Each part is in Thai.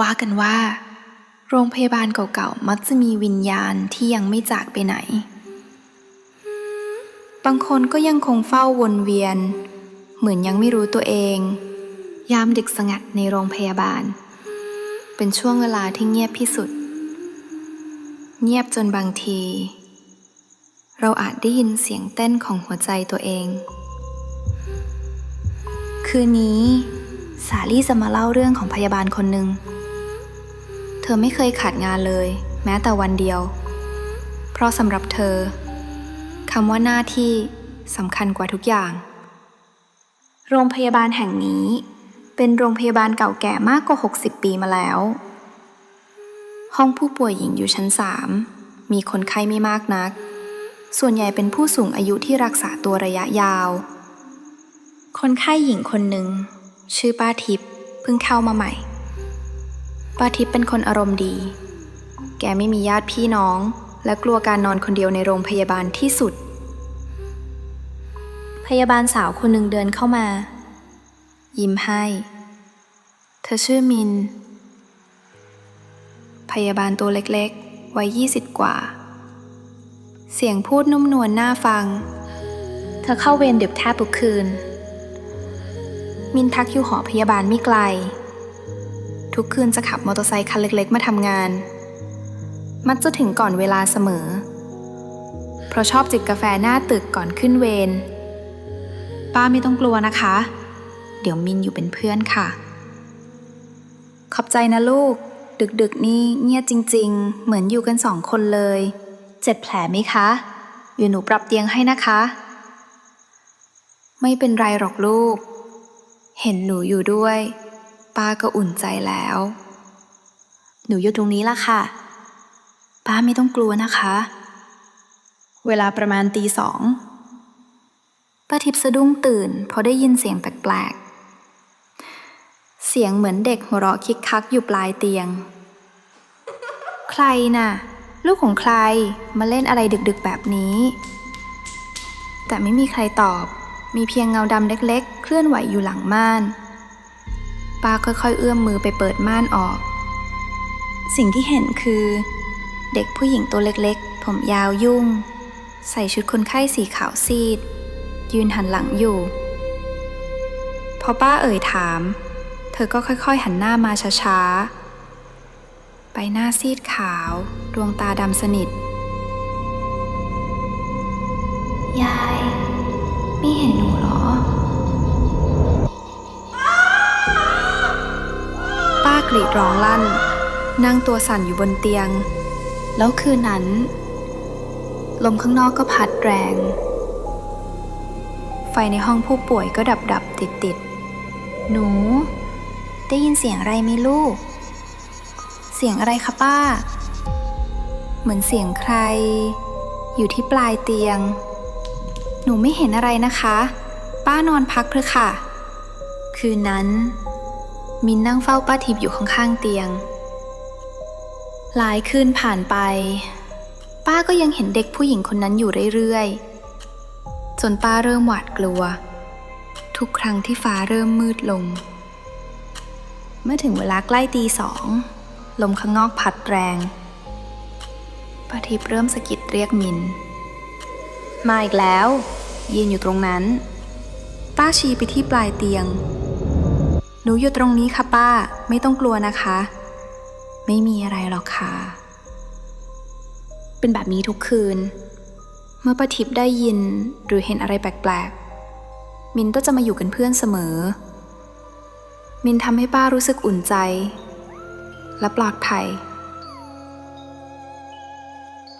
ว่ากันว่า โรงพยาบาลเก่าๆ มักจะมีวิญญาณที่ยังไม่จากไปไหน บางคนก็ยังคงเฝ้าวนเวียน เหมือนยังไม่รู้ตัวเอง ยามดึกสงัดในโรงพยาบาล เป็นช่วงเวลาที่เงียบที่สุด เงียบจนบางที เราอาจได้ยินเสียงเต้นของหัวใจตัวเอง คืนนี้สาลี่จะมาเล่าเรื่องของพยาบาลคนหนึ่ง เธอไม่เคยขาดงานเลย แม้แต่วันเดียว เพราะสำหรับเธอคำว่าหน้าที่สำคัญกว่าทุกอย่าง โรงพยาบาลแห่งนี้ เป็นโรงพยาบาลเก่าแก่มากกว่า 60 ปีมาแล้ว ห้องผู้ป่วยหญิงอยู่ชั้น3มีคนไข้ไม่มากนัก ส่วนใหญ่เป็นผู้สูงอายุที่รักษาตัวระยะยาว คนไข้หญิงคนหนึ่งชื่อป้าทิพย์เพิ่งเข้ามาใหม่ ป้าทิพย์เป็นคนอารมณ์ดี แกไม่มีญาติพี่น้อง และกลัวการนอนคนเดียวในโรงพยาบาลที่สุด พยาบาลสาวคนหนึ่งเดินเข้ามา ยิ้มให้ เธอชื่อมิน พยาบาลตัวเล็กๆ วัยยี่สิบกว่า เสียงพูดนุ่มนวลน่าฟัง เธอเข้าเวรดึกแทบทุกคืน มินพักอยู่หอพยาบาลไม่ไกล ทุกคืนจะขับมอเตอร์ไซค์คันเล็กๆ มาทำงาน มักจะถึงก่อนเวลาเสมอ เพราะชอบจิบกาแฟหน้าตึกก่อนขึ้นเวรป้าไม่ต้องกลัวนะคะ เดี๋ยวมินอยู่เป็นเพื่อนค่ะ ขอบใจนะลูก ดึกๆนี่เงียบจริง ๆ เหมือนอยู่กันสองคนเลย เจ็บแผลไหมคะเดี๋ยวหนูปรับเตียงให้นะคะ ไม่เป็นไรหรอกลูก เห็นหนูอยู่ด้วย ป้าก็อุ่นใจแล้ว หนูอยู่ตรงนี้ละค่ะ ป้าไม่ต้องกลัวนะคะ เวลาประมาณตีสองป้าทิพย์สะดุ้งตื่นเพราะได้ยินเสียงแปลกๆ เสียงเหมือนเด็กหัวเราะคิกคักอยู่ปลายเตียง ใครน่ะ ลูกของใครมาเล่นอะไรดึกๆแบบนี้ แต่ไม่มีใครตอบ มีเพียงเงาดำเล็กๆ เคลื่อนไหวอยู่หลังม่าน ป้าค่อยๆ เอื้อมมือไปเปิดม่านออก สิ่งที่เห็นคือ เด็กผู้หญิงตัวเล็กๆ ผมยาวยุ่ง ใส่ชุดคนไข้สีขาวซีด ยืนหันหลังอยู่ พอป้าเอ่ยถาม เธอก็ค่อยๆ หันหน้ามาช้าๆ ใบหน้าซีดขาว ดวงตาดำสนิท ยาย ไม่เห็นหนูหรอ รีดร้องลั่น นั่งตัวสั่นอยู่บนเตียง แล้วคืนนั้น ลมข้างนอกก็พัดแรง ไฟในห้องผู้ป่วยก็ดับดับติดติดหนู ได้ยินเสียงอะไรไหมลูก เสียงอะไรคะป้า เหมือนเสียงใคร อยู่ที่ปลายเตียง หนูไม่เห็นอะไรนะคะ ป้านอนพักเถอะค่ะ คืนนั้น มินนั่งเฝ้าป้าทิพย์อยู่ข้างๆเตียง หลายคืนผ่านไป ป้าก็ยังเห็นเด็กผู้หญิงคนนั้นอยู่เรื่อยๆ จนป้าเริ่มหวาดกลัว ทุกครั้งที่ฟ้าเริ่มมืดลง เมื่อถึงเวลาใกล้ตีสอง ลมข้างนอกพัดแรงป้าทิพย์เริ่มสะกิดเรียกมิน มาอีกแล้วยืนอยู่ตรงนั้น ป้าชี้ไปที่ปลายเตียง หนูอยู่ตรงนี้ค่ะป้า ไม่ต้องกลัวนะคะ ไม่มีอะไรหรอกค่ะ เป็นแบบนี้ทุกคืน เมื่อป้าทิพได้ยินหรือเห็นอะไรแปลกๆ มินก็จะมาอยู่กันเพื่อนเสมอ มินทำให้ป้ารู้สึกอุ่นใจ และปลอดภัย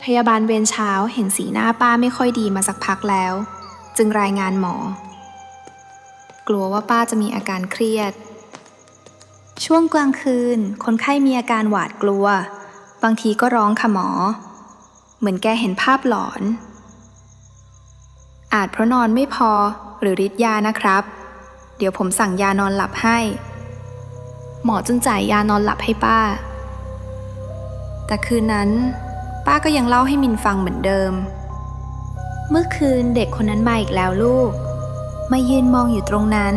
พยาบาลเวรเช้าเห็นสีหน้าป้าไม่ค่อยดีมาสักพักแล้ว จึงรายงานหมอ กลัวว่าป้าจะมีอาการเครียด ช่วงกลางคืน คนไข้มีอาการหวาดกลัว บางทีก็ร้องค่ะหมอ เหมือนแกเห็นภาพหลอน อาจเพราะนอนไม่พอหรือฤทธิ์ยานะครับ เดี๋ยวผมสั่งยานอนหลับให้ หมอจึงจ่ายยานอนหลับให้ป้า แต่คืนนั้น ป้าก็ยังเล่าให้มินฟังเหมือนเดิม เมื่อคืนเด็กคนนั้นมาอีกแล้วลูก มายืนมองอยู่ตรงนั้น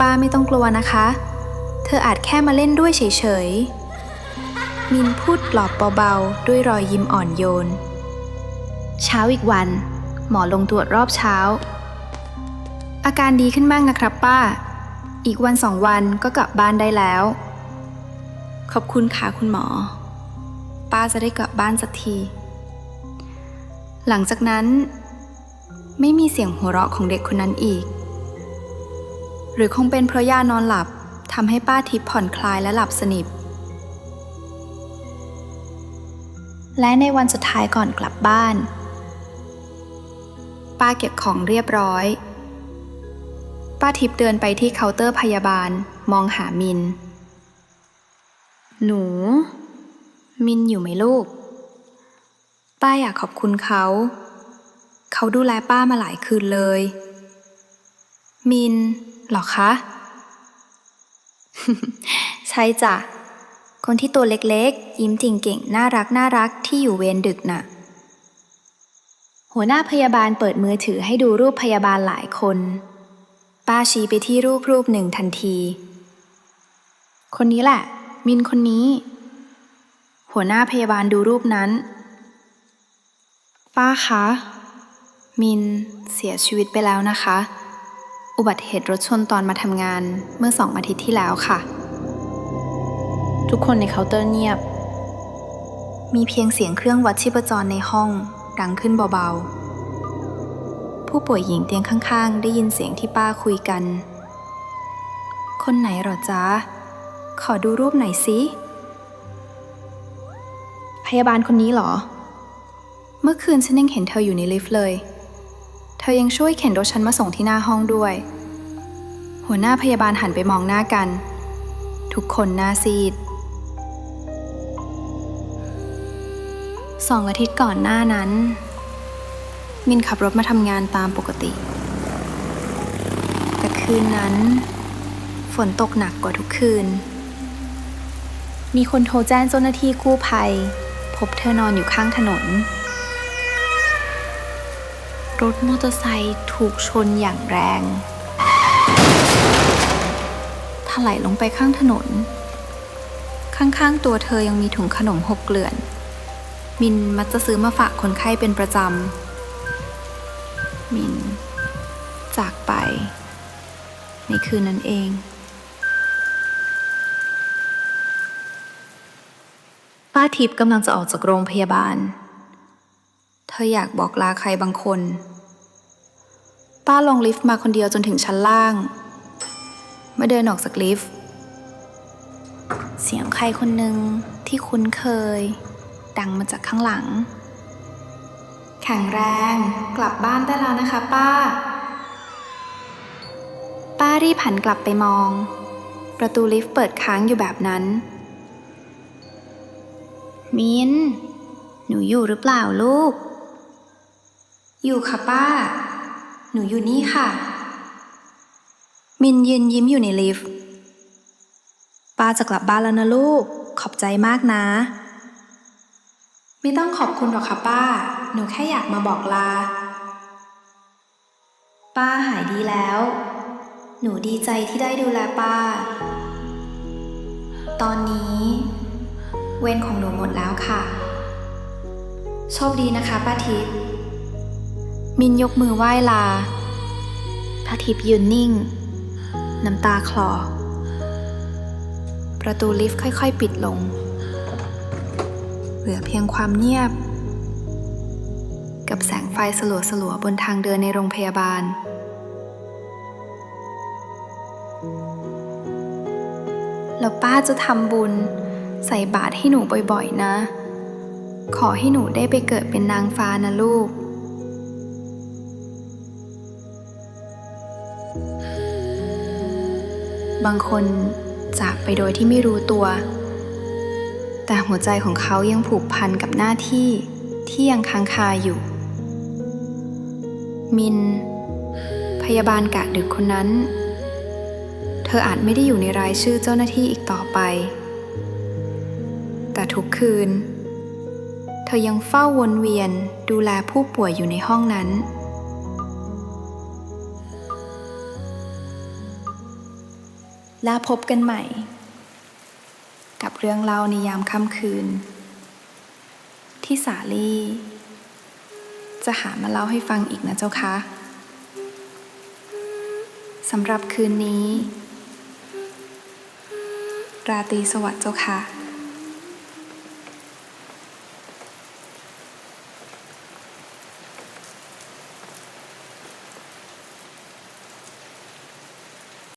ป้าไม่ต้องกลัวนะคะ เธออาจแค่มาเล่นด้วยเฉยๆ มินพูดปลอบเบาๆ ด้วยรอยยิ้มอ่อนโยน เช้าอีกวัน หมอลงตรวจรอบเช้า อาการดีขึ้นบ้างนะครับป้า อีกวันสองวันก็กลับบ้านได้แล้ว ขอบคุณค่ะคุณหมอ ป้าจะได้กลับบ้านสักที หลังจากนั้น ไม่มีเสียงหัวเราะของเด็กคนนั้นอีก หรือคงเป็นเพราะยานอนหลับ ทำให้ป้าทิพย์ผ่อนคลายและหลับสนิท และในวันสุดท้ายก่อนกลับบ้าน ป้าเก็บของเรียบร้อย ป้าทิพย์เดินไปที่เคาน์เตอร์พยาบาลมองหามิน หนู มินอยู่ไหมลูก ป้าอยากขอบคุณเขา เขาดูแลป้ามาหลายคืนเลย มินหรอคะ ใช่จ้ะ คนที่ตัวเล็กๆ ยิ้มจริงเก่งน่ารักน่ารักที่อยู่เวรดึกน่ะ หัวหน้าพยาบาลเปิดมือถือให้ดูรูปพยาบาลหลายคน ป้าชี้ไปที่รูปรูปหนึ่งทันที คนนี้แหละ มินคนนี้ หัวหน้าพยาบาลดูรูปนั้น ป้าคะ มินเสียชีวิตไปแล้วนะคะ อุบัติเหตุรถชนตอนมาทำงานเมื่อสองอาทิตย์ที่แล้วค่ะ ทุกคนในเคาน์เตอร์เงียบ มีเพียงเสียงเครื่องวัดชีพจรในห้องดังขึ้นเบาๆ ผู้ป่วยหญิงเตียงข้างๆ ได้ยินเสียงที่ป้าคุยกัน คนไหนเหรอจ๊ะ ขอดูรูปหน่อยสิ พยาบาลคนนี้เหรอ เมื่อคืนฉันยังเห็นเธออยู่ในลิฟต์เลยเธอยังช่วยเข็นรถฉันมาส่งที่หน้าห้องด้วย หัวหน้าพยาบาลหันไปมองหน้ากัน ทุกคนหน้าซีด สองอาทิตย์ก่อนหน้านั้น มินขับรถมาทำงานตามปกติ แต่คืนนั้น ฝนตกหนักกว่าทุกคืน มีคนโทรแจ้งเจ้าหน้าที่กู้ภัย พบเธอนอนอยู่ข้างถนน รถมอเตอร์ไซค์ถูกชนอย่างแรงถลายลงไปข้างถนน ข้างๆ ตัวเธอยังมีถุงขนมหกเกลื่อน มินมักจะซื้อมาฝากคนไข้เป็นประจำ มิน จากไป ในคืนนั้นเองป้าทิพย์กำลังจะออกจากโรงพยาบาล เธออยากบอกลาใครบางคน ป้าลงลิฟต์มาคนเดียวจนถึงชั้นล่างเมื่อเดินออกจากลิฟต์ เสียงใครคนหนึ่งที่คุ้นเคย ดังมาจากข้างหลัง แข็งแรงกลับบ้านได้แล้วนะคะ ป้า ป้ารีบหันกลับไปมอง ประตูลิฟต์เปิดค้างอยู่แบบนั้น มินหนูอยู่หรือเปล่าลูก อยู่ค่ะป้า หนูอยู่นี่ค่ะ มินยืนยิ้มอยู่ในลิฟต์ ป้าจะกลับบ้านแล้วนะลูก ขอบใจมากนะ ไม่ต้องขอบคุณหรอกค่ะป้า หนูแค่อยากมาบอกลา ป้าหายดีแล้ว หนูดีใจที่ได้ดูแลป้า ตอนนี้ เวรของหนูหมดแล้วค่ะ โชคดีนะคะป้าทิพย์ มินยกมือไหว้ลาป้าทิพย์ยืนนิ่ง น้ำตาคลอ ประตูลิฟต์ค่อยๆ ปิดลง เหลือเพียงความเงียบ กับแสงไฟสลัวๆ บนทางเดินในโรงพยาบาล แล้วป้าจะทำบุญใส่บาตรให้หนูบ่อยๆนะ ขอให้หนูได้ไปเกิดเป็นนางฟ้านะลูก บางคนจากไปโดยที่ไม่รู้ตัว แต่หัวใจของเขายังผูกพันกับหน้าที่ที่ยังค้างคาอยู่ มิน พยาบาลกะดึกคนนั้น เธออาจไม่ได้อยู่ในรายชื่อเจ้าหน้าที่อีกต่อไป แต่ทุกคืน เธอยังเฝ้าวนเวียนดูแลผู้ป่วยอยู่ในห้องนั้น และพบกันใหม่ กับเรื่องเล่าในยามค่ำคืน ที่สาลี่ จะหามาเล่าให้ฟังอีกนะเจ้าคะสำหรับคืนนี้ ราตรีสวัสดิ์เจ้าค่ะ